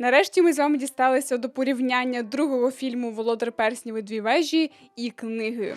Нарешті ми з вами дісталися до порівняння другого фільму Володар перснів і дві вежі і книги.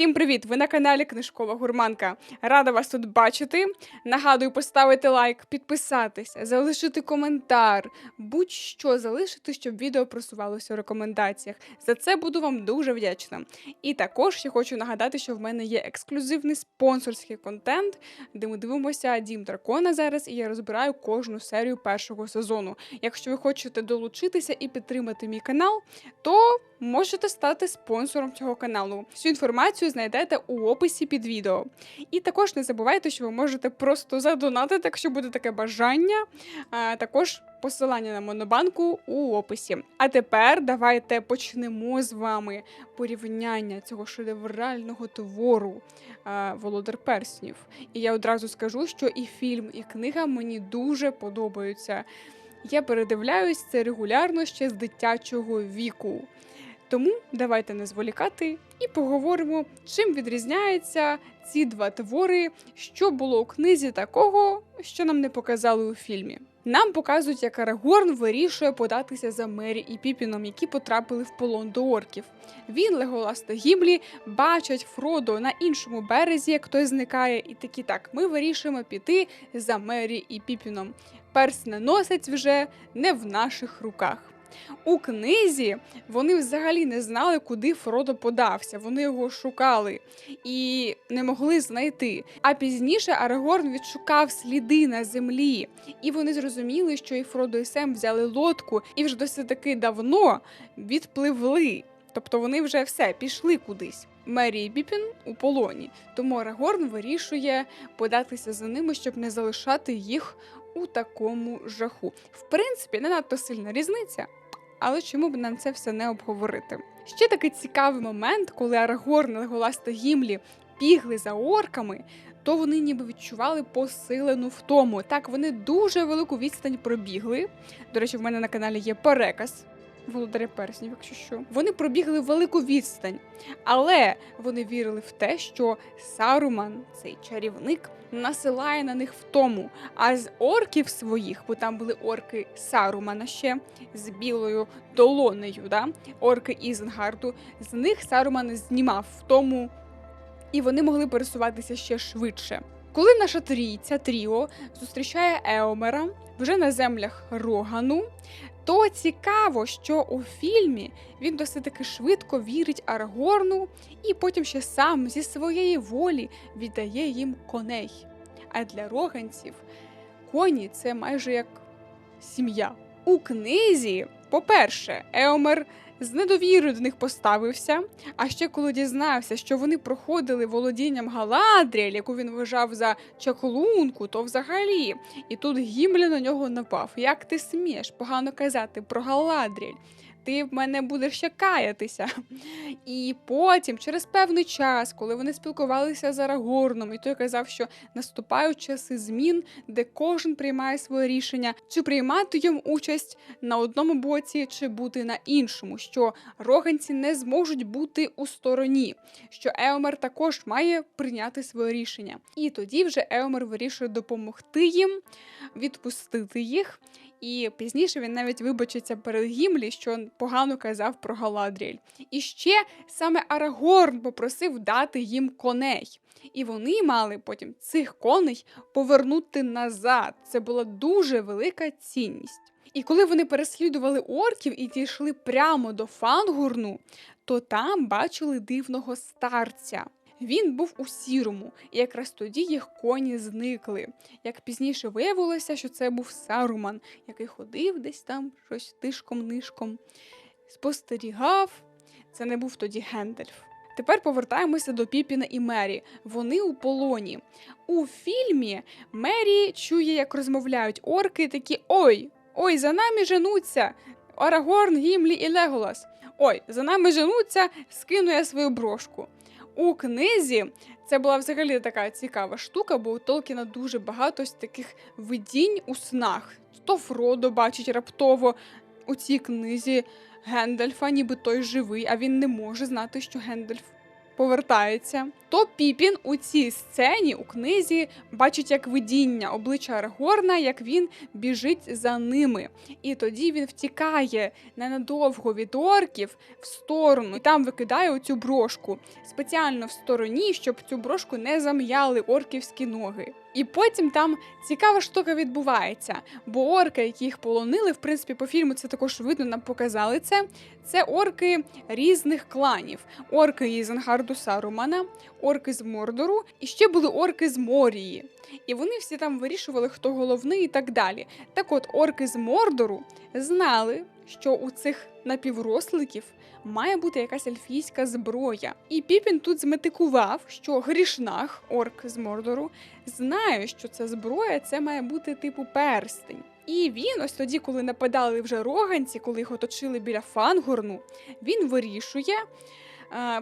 Всім привіт! Ви на каналі Книжкова Гурманка. Рада вас тут бачити. Нагадую поставити лайк, підписатися, залишити коментар, будь-що залишити, щоб відео просувалося у рекомендаціях. За це буду вам дуже вдячна. І також я хочу нагадати, що в мене є ексклюзивний спонсорський контент, де ми дивимося Дім Дракона зараз, і я розбираю кожну серію першого сезону. Якщо ви хочете долучитися і підтримати мій канал, то можете стати спонсором цього каналу. Всю інформацію знайдете у описі під відео. І також не забувайте, що ви можете просто задонатити, якщо буде таке бажання. А також посилання на монобанку у описі. А тепер давайте почнемо з вами порівняння цього шедеврального твору а, Володар Перснів. І я одразу скажу, що і фільм, і книга мені дуже подобаються. Я передивляюсь це регулярно ще з дитячого віку. Тому давайте не зволікати і поговоримо, чим відрізняються ці два твори, що було у книзі такого, що нам не показали у фільмі. Нам показують, як Арагорн вирішує податися за Мері і Піпіном, які потрапили в полон до орків. Він, Леголас та Гімлі бачать Фродо на іншому березі, як той зникає, і такі так: ми вирішуємо піти за Мері і Піпіном. Перс не носить вже не в наших руках. У книзі вони взагалі не знали, куди Фродо подався. Вони його шукали і не могли знайти. А пізніше Арагорн відшукав сліди на землі, і вони зрозуміли, що і Фродо і Сем взяли лодку і вже досить таки давно відпливли. Тобто вони вже все пішли кудись. Мері Біпін у полоні, тому Арагорн вирішує податися за ними, щоб не залишати їх у такому жаху. В принципі, не надто сильна різниця, але чому б нам це все не обговорити? Ще такий цікавий момент, коли Арагорн, та Гімлі бігли за орками, то вони ніби відчували посилену втому. Так, вони дуже велику відстань пробігли. До речі, в мене на каналі є переказ. Володаря перснів, якщо що. Вони пробігли велику відстань, але вони вірили в те, що Саруман, цей чарівник, насилає на них втому. А з орків своїх, бо там були орки Сарумана ще з білою долонею, да? орки Ізенгарду, з них Саруман знімав втому, і вони могли пересуватися ще швидше. Коли наша трійця Тріо зустрічає Еомера вже на землях Рогану, то цікаво, що у фільмі він досить таки швидко вірить Арагорну і потім ще сам зі своєї волі віддає їм коней. А для роганців коні це майже як сім'я. У книзі, по-перше, Еомер з недовірою до них поставився. А ще коли дізнався, що вони проходили володінням Галадріель, яку він вважав за чаклунку, то взагалі. І тут Гімлі на нього напав. Як ти смієш погано казати про Галадріель? Ти в мене будеш ще каятися. І потім, через певний час, коли вони спілкувалися з Арагорном, і той казав, що наступають часи змін, де кожен приймає своє рішення, чи приймати їм участь на одному боці, чи бути на іншому, що роганці не зможуть бути у стороні, що Еомер також має прийняти своє рішення. І тоді вже Еомер вирішує допомогти їм, відпустити їх. І пізніше він навіть вибачиться перед Гімлі, що погано казав про Галадріель. І ще саме Арагорн попросив дати їм коней. І вони мали потім цих коней повернути назад. Це була дуже велика цінність. І коли вони переслідували орків і дійшли прямо до Фангурну, то там бачили дивного старця. Він був у сірому, і якраз тоді їх коні зникли. Як пізніше виявилося, що це був Саруман, який ходив десь там щось тишком-нишком, спостерігав. Це не був тоді Гендальф. Тепер повертаємося до Піпіна і Мері. Вони у полоні. У фільмі Мері чує, як розмовляють орки, такі ой, ой, за нами женуться. Арагорн, Гімлі і Леголас. Ой, за нами женуться, скину я свою брошку. У книзі це була взагалі така цікава штука, бо у Толкіна дуже багато ось таких видінь у снах. То Фродо бачить раптово у цій книзі Гендальфа, ніби той живий, а він не може знати, що Гендальф повертається, то Піпін у цій сцені у книзі бачить як видіння обличчя Аргорна, як він біжить за ними. І тоді він втікає ненадовго від орків в сторону і там викидає оцю брошку спеціально в стороні, щоб цю брошку не зам'яли орківські ноги. І потім там цікава штука відбувається, бо орки, які їх полонили, в принципі, по фільму це також видно, нам показали це. Це орки різних кланів: орки із Ангарду Сарумана, орки з Мордору, і ще були орки з Морії. І вони всі там вирішували, хто головний і так далі. Так от, орки з Мордору знали, що у цих напівросликів має бути якась ельфійська зброя. І Піпін тут зметикував, що Грішнах, орк з Мордору, знає, що ця зброя це має бути типу перстень. І він, ось тоді, коли нападали вже роганці, коли їх оточили біля Фангорну, він вирішує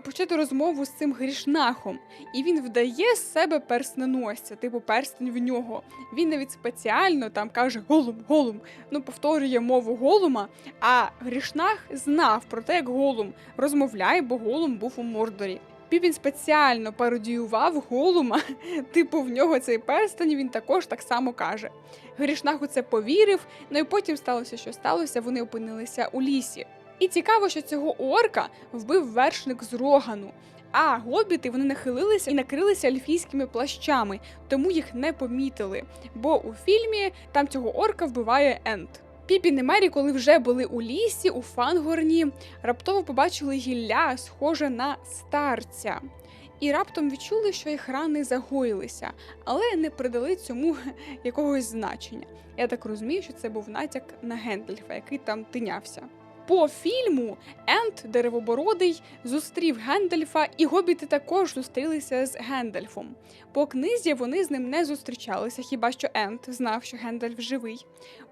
почати розмову з цим грішнахом. І він вдає з себе персненосця, типу перстень в нього. Він навіть спеціально там каже Голум, Голум, ну повторює мову Голума. А грішнах знав про те, як Голум розмовляє, бо Голум був у Мордорі. Піпін спеціально пародіював Голума, типу в нього цей перстень, він також так само каже. Грішнах у це повірив, ну і потім сталося, що сталося, вони опинилися у лісі. І цікаво, що цього орка вбив вершник з рогану. А гобіти вони нахилилися і накрилися ельфійськими плащами, тому їх не помітили. Бо у фільмі там цього орка вбиває Ент. Піпін і Мері, коли вже були у лісі, у Фангорні, раптово побачили гілля, схоже на старця. І раптом відчули, що їх рани загоїлися, але не придали цьому якогось значення. Я так розумію, що це був натяк на Гендальфа, який там тинявся. По фільму Ент Деревобородий зустрів Гендельфа, і гобіти також зустрілися з Гендальфом. По книзі вони з ним не зустрічалися, хіба що Ент знав, що Гендальф живий.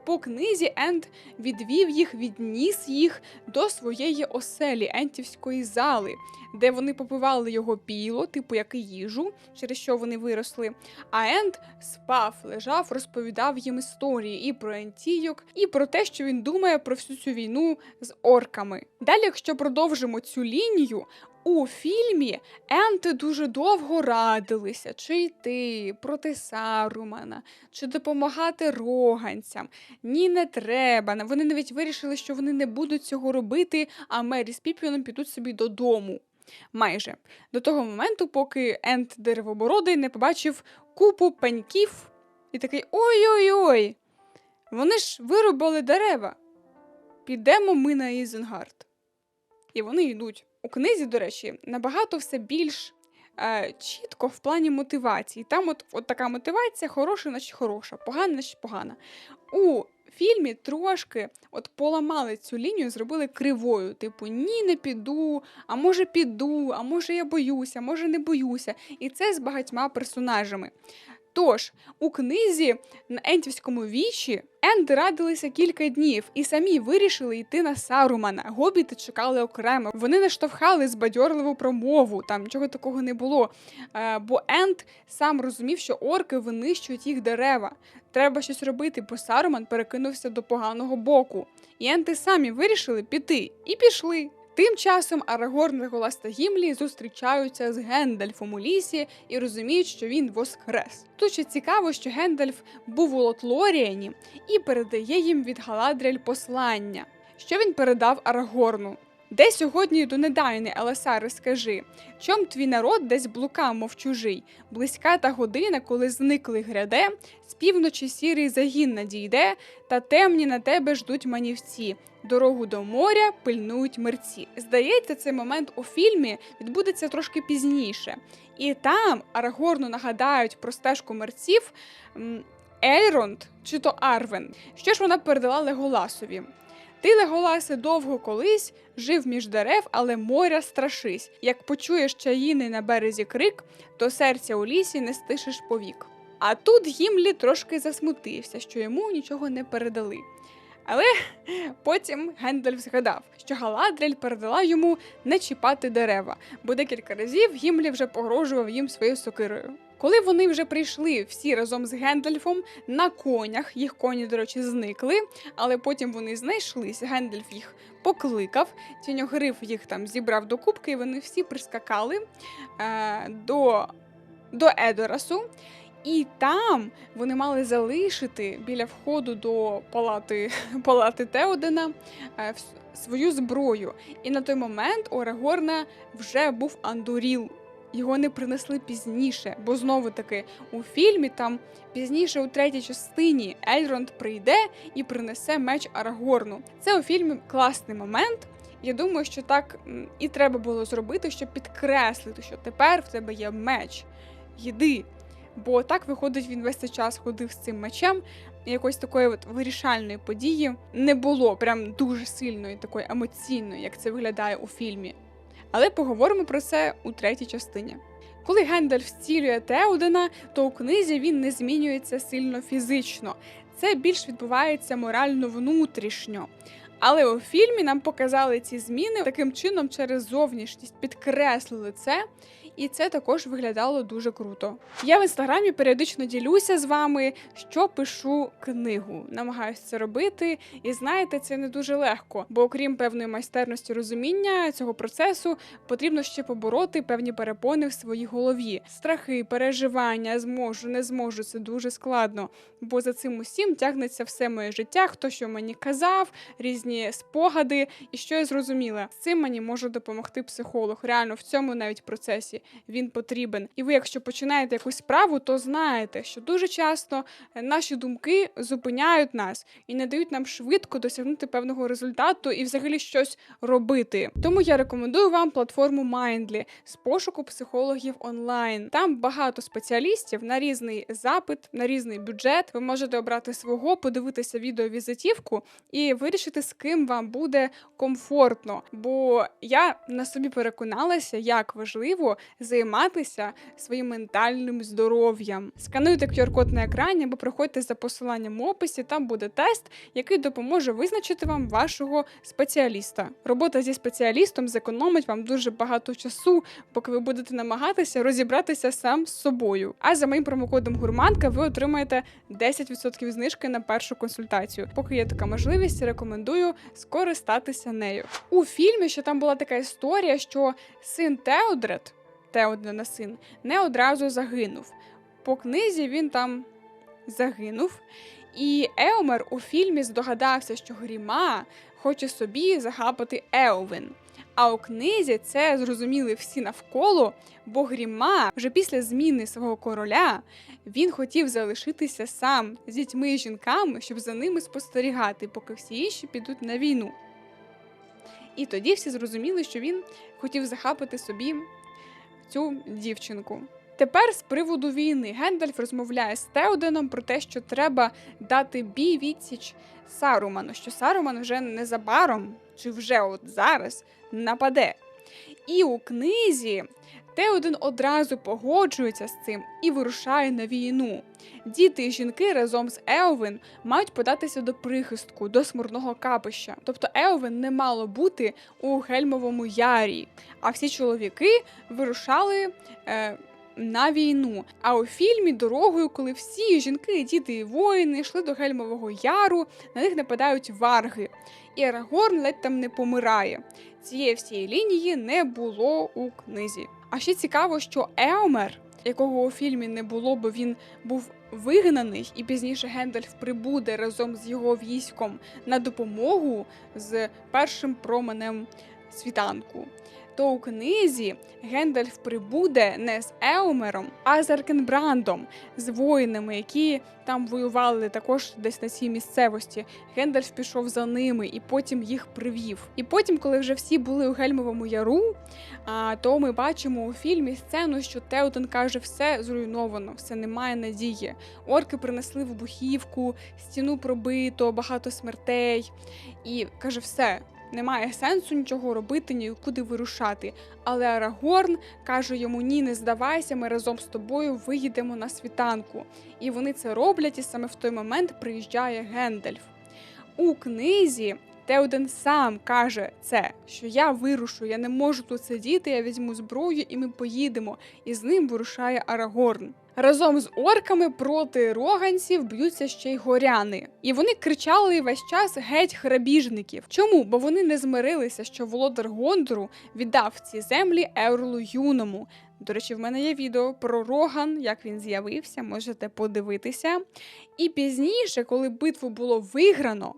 По книзі Ент відвів їх, відніс їх до своєї оселі Ентівської зали, де вони попивали його піло, типу як і їжу, через що вони виросли. А Ент спав, лежав, розповідав їм історії і про Ентійок, і про те, що він думає про всю цю війну з орками. Далі, якщо продовжимо цю лінію. У фільмі Енти дуже довго радилися, чи йти проти Сарумана, чи допомагати роганцям. Ні, не треба. Вони навіть вирішили, що вони не будуть цього робити, а Мері з Піпіоном підуть собі додому. Майже до того моменту, поки Ент деревобородий не побачив купу пеньків і такий ой-ой-ой. Вони ж вирубали дерева. Підемо ми на Ізенгард. І вони йдуть. У книзі, до речі, набагато все більш е, чітко в плані мотивації. Там от, от така мотивація хороша, значить хороша, погана, значить погана. У фільмі трошки от поламали цю лінію, зробили кривою. Типу, ні, не піду, а може піду, а може я боюся, може не боюся. І це з багатьма персонажами. Тож, у книзі на Ентівському вічі Енди радилися кілька днів і самі вирішили йти на Сарумана. Гобіти чекали окремо. Вони не штовхали збадьорливу промову, там нічого такого не було. Е, бо Енд сам розумів, що орки винищують їх дерева. Треба щось робити, бо Саруман перекинувся до поганого боку. І Енти самі вирішили піти і пішли. Тим часом Арагорн, та Гімлі зустрічаються з Гендальфом у лісі і розуміють, що він воскрес. Тут ще цікаво, що Гендальф був у Лотлоріані і передає їм від Галадріель послання, що він передав Арагорну. Де сьогодні до недайни, скажи, чом твій народ десь блукав, мов чужий, близька та година, коли зникли гряде, з півночі сірий загін надійде, та темні на тебе ждуть манівці. Дорогу до моря пильнують мерці. Здається, цей момент у фільмі відбудеться трошки пізніше. І там Арагорну нагадають про стежку мерців Ельронд чи то Арвен. Що ж вона передала Леголасові? Ти, Леголасе, довго колись жив між дерев, але моря страшись. Як почуєш чаїни на березі крик, то серця у лісі не стишиш повік. А тут Гімлі трошки засмутився, що йому нічого не передали. Але потім Гендальф згадав, що Галадрель передала йому не чіпати дерева, бо декілька разів Гімлі вже погрожував їм своєю сокирою. Коли вони вже прийшли всі разом з Гендальфом на конях, їх коні, до речі, зникли, але потім вони знайшлись. Гендальф їх покликав, тіньогриф їх там зібрав до кубки, і вони всі прискакали е, до, до Едорасу. І там вони мали залишити біля входу до палати палати Теодена е, свою зброю. І на той момент у Арагорна вже був Андуріл. Його не принесли пізніше, бо знову таки у фільмі там пізніше у третій частині Ельронд прийде і принесе меч Арагорну. Це у фільмі класний момент. Я думаю, що так і треба було зробити, щоб підкреслити, що тепер в тебе є меч. Йди. Бо так виходить, він весь цей час ходив з цим мечем. І якоїсь такої от вирішальної події не було прям дуже сильної, такої емоційної, як це виглядає у фільмі. Але поговоримо про це у третій частині. Коли Гендальф зцілює Теодена, то у книзі він не змінюється сильно фізично. Це більш відбувається морально внутрішньо. Але у фільмі нам показали ці зміни таким чином через зовнішність, підкреслили це, і це також виглядало дуже круто. Я в інстаграмі періодично ділюся з вами, що пишу книгу. Намагаюся це робити, і знаєте, це не дуже легко, бо окрім певної майстерності розуміння цього процесу, потрібно ще побороти певні перепони в своїй голові. Страхи, переживання, зможу, не зможу. Це дуже складно. Бо за цим усім тягнеться все моє життя, хто що мені казав, різні спогади, і що я зрозуміла. З цим мені може допомогти психолог. Реально в цьому навіть процесі він потрібен. І ви, якщо починаєте якусь справу, то знаєте, що дуже часто е, наші думки зупиняють нас і не дають нам швидко досягнути певного результату і взагалі щось робити. Тому я рекомендую вам платформу Mindly з пошуку психологів онлайн. Там багато спеціалістів на різний запит, на різний бюджет. Ви можете обрати свого, подивитися відеовізитівку і вирішити, з ким вам буде комфортно. Бо я на собі переконалася, як важливо займатися своїм ментальним здоров'ям. Скануйте QR-код на екрані або проходьте за посиланням в описі. Там буде тест, який допоможе визначити вам вашого спеціаліста. Робота зі спеціалістом зекономить вам дуже багато часу, поки ви будете намагатися розібратися сам з собою. А за моїм промокодом Гурманка ви отримаєте 10% знижки на першу консультацію. Поки є така можливість, рекомендую скористатися нею. У фільмі ще там була така історія, що син Теодред, Теодена син, не одразу загинув. По книзі він там загинув. І Еомер у фільмі здогадався, що Гріма хоче собі захапати Еовен. А у книзі це зрозуміли всі навколо, бо Гріма вже після зміни свого короля він хотів залишитися сам з дітьми і жінками, щоб за ними спостерігати, поки всі інші підуть на війну. І тоді всі зрозуміли, що він хотів захапати собі цю дівчинку. Тепер з приводу війни Гендальф розмовляє з Теоденом про те, що треба дати бій відсіч Саруману, що Саруман вже незабаром, чи вже от зараз, нападе. І у книзі Теоден одразу погоджується з цим і вирушає на війну. Діти і жінки разом з Еовен мають податися до прихистку, до смурного капища. Тобто Еовен не мало бути у Гельмовому ярі, а всі чоловіки вирушали. Е, на війну. А у фільмі дорогою, коли всі жінки, діти і воїни йшли до Гельмового яру, на них нападають варги. І Арагорн ледь там не помирає. Цієї всієї лінії не було у книзі. А ще цікаво, що Еомер, якого у фільмі не було, бо він був вигнаний, і пізніше Гендальф прибуде разом з його військом на допомогу з першим променем світанку. То у книзі Гендальф прибуде не з Еумером, а з Аркенбрандом, з воїнами, які там воювали також десь на цій місцевості. Гендальф пішов за ними і потім їх привів. І потім, коли вже всі були у Гельмовому яру, то ми бачимо у фільмі сцену, що Теоден каже, все зруйновано, все немає надії. Орки принесли вибухівку, стіну пробито, багато смертей. І каже, все. Немає сенсу нічого робити, нікуди вирушати. Але Арагорн каже йому: ні, не здавайся, ми разом з тобою виїдемо на світанку. І вони це роблять, і саме в той момент приїжджає Гендальф. У книзі Теоден сам каже це, що я вирушу, я не можу тут сидіти, я візьму зброю і ми поїдемо. І з ним вирушає Арагорн. Разом з орками проти роганців б'ються ще й горяни. І вони кричали весь час геть грабіжників. Чому? Бо вони не змирилися, що володар Гондору віддав ці землі Еврлу Юному. До речі, в мене є відео про Роган, як він з'явився, можете подивитися. І пізніше, коли битву було виграно,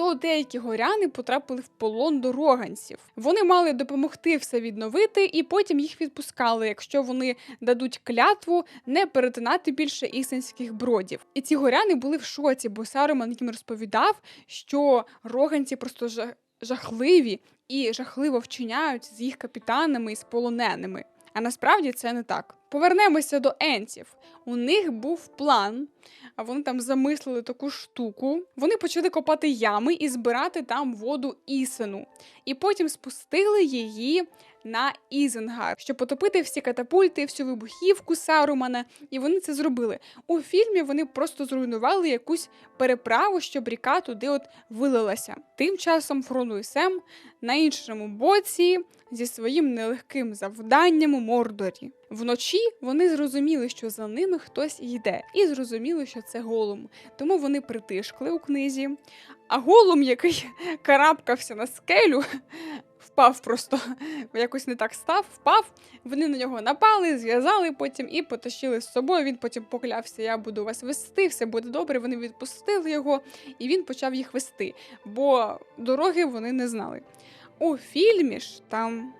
то деякі горяни потрапили в полон до роганців. Вони мали допомогти все відновити, і потім їх відпускали, якщо вони дадуть клятву не перетинати більше ісенських бродів. І ці горяни були в шоці, бо Саруман їм розповідав, що роганці просто жа- жахливі і жахливо вчиняють з їх капітанами і з полоненими. А насправді це не так. Повернемося до енців. У них був план, а вони там замислили таку штуку. Вони почали копати ями і збирати там воду ісину. І потім спустили її на Ізенгар, щоб потопити всі катапульти, всю вибухівку Сарумана. І вони це зробили. У фільмі вони просто зруйнували якусь переправу, щоб ріка туди от вилилася. Тим часом Фроду і Сем на іншому боці зі своїм нелегким завданням у Мордорі. Вночі вони зрозуміли, що за ними хтось йде, і зрозуміли, що це голум. Тому вони притишкли у книзі. А голум, який карабкався на скелю, впав просто якось не так став, впав. Вони на нього напали, зв'язали потім і потащили з собою. Він потім поклявся: Я буду вас вести, все буде добре. Вони відпустили його, і він почав їх вести, бо дороги вони не знали. У фільмі ж там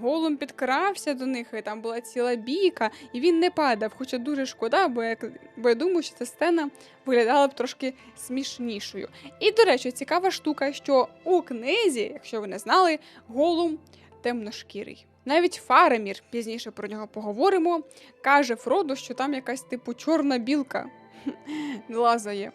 голум підкрався до них, і там була ціла бійка, і він не падав. Хоча дуже шкода, бо я, бо я думаю, що ця сцена виглядала б трошки смішнішою. І, до речі, цікава штука, що у книзі, якщо ви не знали, голум темношкірий. Навіть Фарамір, пізніше про нього поговоримо, каже Фроду, що там якась типу чорна білка лазає.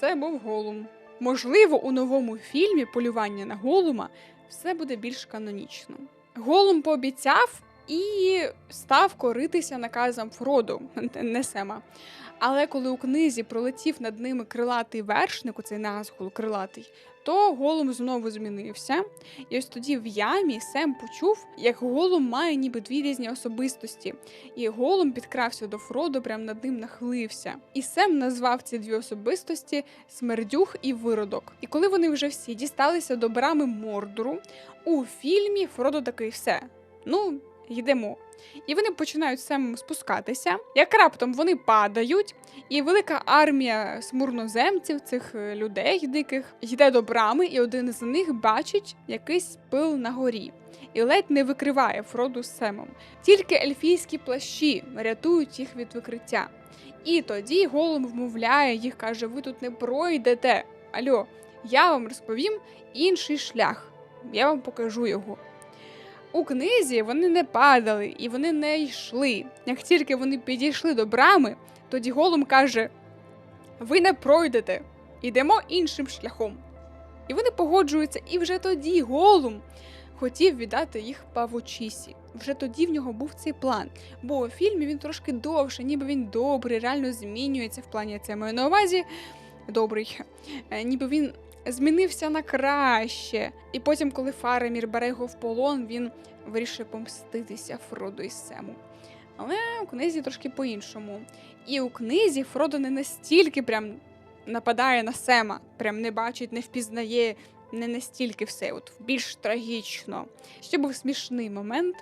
Це був голум. Можливо, у новому фільмі полювання на голума все буде більш канонічно. Голум пообіцяв і став коритися наказом Фроду, не Сема. Але коли у книзі пролетів над ними крилатий вершник, оцей назгул крилатий, то голум знову змінився. І ось тоді в ямі Сем почув, як голум має ніби дві різні особистості. І голум підкрався до Фроду, прям над ним нахилився. І Сем назвав ці дві особистості смердюх і виродок. І коли вони вже всі дісталися до брами Мордору, у фільмі Фродо такий все. Ну, йдемо. І вони починають з Семом спускатися. Як раптом вони падають, і велика армія смурноземців, цих е, людей диких, йде до брами, і один з них бачить якийсь пил на горі. І ледь не викриває Фроду з Семом. Тільки ельфійські плащі рятують їх від викриття. І тоді голум вмовляє їх, каже: ви тут не пройдете. Альо, я вам розповім інший шлях. Я вам покажу його. У книзі вони не падали і вони не йшли. Як тільки вони підійшли до брами, тоді голум каже: Ви не пройдете, ідемо іншим шляхом. І вони погоджуються, і вже тоді голум хотів віддати їх павучісі. Вже тоді в нього був цей план. Бо у фільмі він трошки довше, ніби він добрий, реально змінюється в плані це маю на увазі. Добрий, Е, ніби він змінився на краще. І потім, коли Фарамір бере його в полон, він вирішує помститися Фроду і Сему. Але у книзі трошки по-іншому. І у книзі Фродо не настільки прям нападає на Сема, прям не бачить, не впізнає, не настільки все, от більш трагічно. Ще був смішний момент.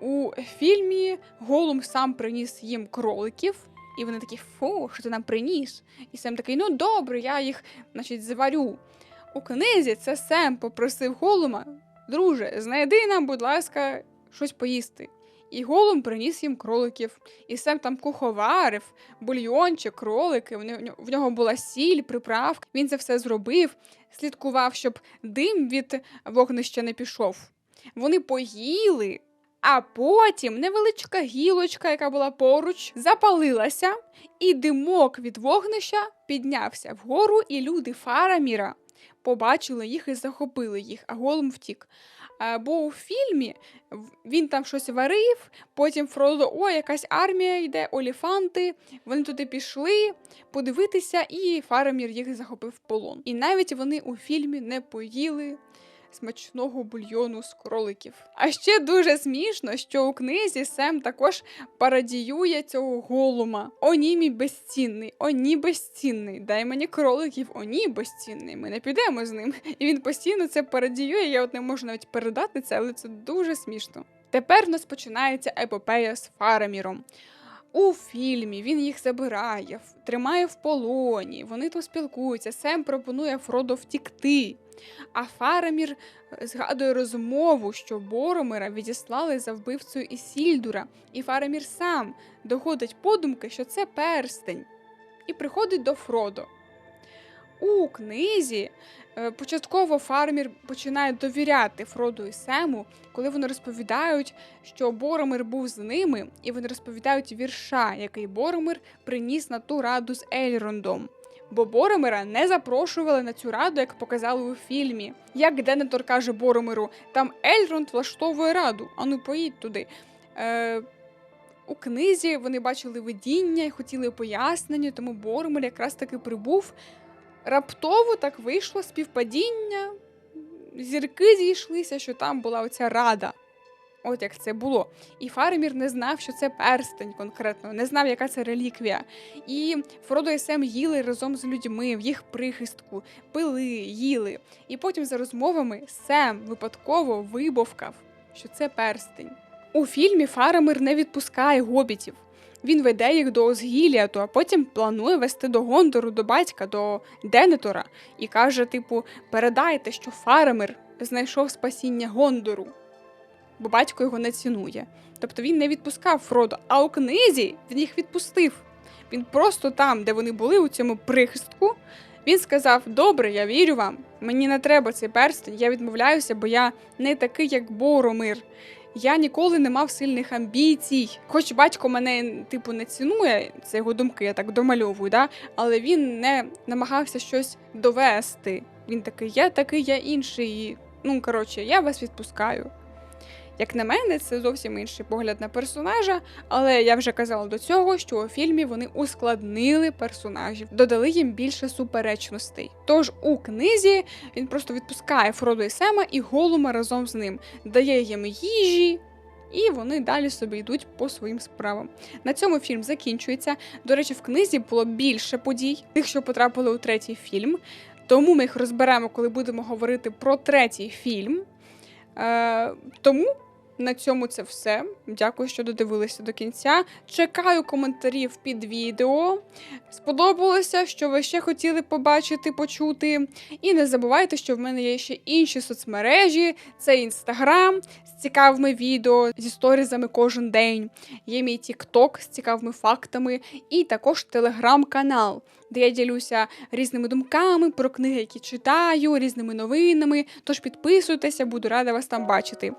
У фільмі Голум сам приніс їм кроликів. І вони такі, фу, що ти нам приніс? І Сем такий, ну добре, я їх, значить, зварю. У книзі це Сем попросив Голума, друже, знайди нам, будь ласка, щось поїсти. І Голум приніс їм кроликів. І Сем там куховарив, бульйончик, кролики. В нього, була сіль, приправка. Він це все зробив, слідкував, щоб дим від вогнища не пішов. Вони поїли, а потім невеличка гілочка, яка була поруч, запалилася, і димок від вогнища піднявся вгору, і люди Фараміра побачили їх і захопили їх, а голум втік. Бо у фільмі він там щось варив, потім Фродо, о, якась армія йде, оліфанти. Вони туди пішли подивитися, і Фарамір їх захопив в полон. І навіть вони у фільмі не поїли смачного бульйону з кроликів. А ще дуже смішно, що у книзі Сем також парадіює цього голума. О, ні, мій безцінний, о, ні, безцінний. Дай мені кроликів, о, ні, безцінний. Ми не підемо з ним. І він постійно це парадіює. Я от не можу навіть передати це, але це дуже смішно. Тепер в нас починається епопея з Фараміром. У фільмі він їх забирає, тримає в полоні, вони там спілкуються. Сем пропонує Фродо втікти. А Фарамір е, згадує розмову, що Боромира відіслали за вбивцею Ісільдура, і Фарамір сам доходить подумки, що це перстень, і приходить до Фродо. У книзі е, початково Фармір починає довіряти Фроду і Сему, коли вони розповідають, що Боромир був з ними, і вони розповідають вірша, який Боромир приніс на ту раду з Ельрондом. Бо Боромира не запрошували на цю раду, як показали у фільмі. Як Денетор каже Боромиру, там Ельронд влаштовує раду, ану поїдь туди. Е, у книзі вони бачили видіння і хотіли пояснення, тому Боромир якраз таки прибув. Раптово так вийшло співпадіння. Зірки зійшлися, що там була оця рада. От як це було. І Фаремір не знав, що це перстень конкретно, не знав, яка це реліквія. І Фродо і Сем їли разом з людьми в їх прихистку, пили, їли. І потім за розмовами Сем випадково вибовкав, що це перстень. У фільмі Фарамир не відпускає гобітів. Він веде їх до Озгіліату, а потім планує вести до Гондору, до батька, до Денетора, і каже: типу, передайте, що Фарамир знайшов спасіння Гондору, бо батько його не цінує. Тобто він не відпускав Фродо, а у книзі він їх відпустив. Він просто там, де вони були, у цьому прихистку, він сказав: Добре, я вірю вам, мені не треба цей перстень, я відмовляюся, бо я не такий, як Боромир. Я ніколи не мав сильних амбіцій. Хоч батько мене, типу, не цінує, це його думки, я так домальовую, да? але він не намагався щось довести. Він такий, я такий, я інший. Ну, коротше, я вас відпускаю. Як на мене, це зовсім інший погляд на персонажа, але я вже казала до цього, що у фільмі вони ускладнили персонажів, додали їм більше суперечностей. Тож у книзі він просто відпускає Фродо і Сема і Голума разом з ним, дає їм їжі. І вони далі собі йдуть по своїм справам. На цьому фільм закінчується. До речі, в книзі було більше подій, тих, що потрапили у третій фільм. Тому ми їх розберемо, коли будемо говорити про третій фільм. Е, тому на цьому це все. Дякую, що додивилися до кінця. Чекаю коментарів під відео. Сподобалося, що ви ще хотіли побачити, почути. І не забувайте, що в мене є ще інші соцмережі: це інстаграм з цікавими відео, зі сторізами кожен день. Є мій тікток з цікавими фактами, і також телеграм-канал, де я ділюся різними думками про книги, які читаю, різними новинами. Тож підписуйтеся, буду рада вас там бачити.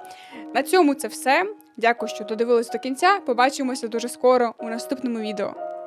На цьому це все. Дякую, що додивились до кінця. Побачимося дуже скоро у наступному відео.